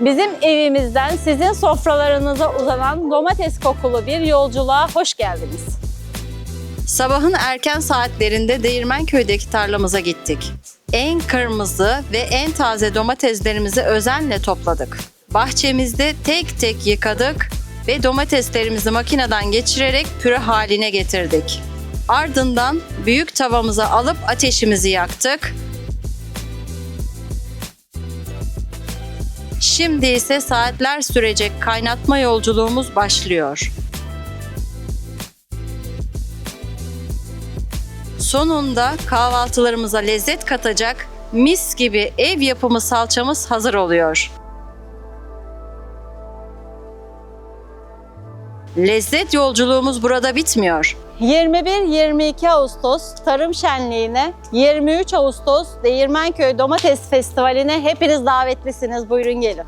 Bizim evimizden sizin sofralarınıza uzanan domates kokulu bir yolculuğa hoş geldiniz. Sabahın erken saatlerinde Değirmenköy'deki tarlamıza gittik. En kırmızı ve en taze domateslerimizi özenle topladık. Bahçemizde tek tek yıkadık ve domateslerimizi makineden geçirerek püre haline getirdik. Ardından büyük tavamıza alıp ateşimizi yaktık. Şimdi ise saatler sürecek kaynatma yolculuğumuz başlıyor. Sonunda kahvaltılarımıza lezzet katacak mis gibi ev yapımı salçamız hazır oluyor. Lezzet yolculuğumuz burada bitmiyor. 21-22 Ağustos Tarım Şenliği'ne, 23 Ağustos Değirmenköy Domates Festivali'ne hepiniz davetlisiniz. Buyurun gelin.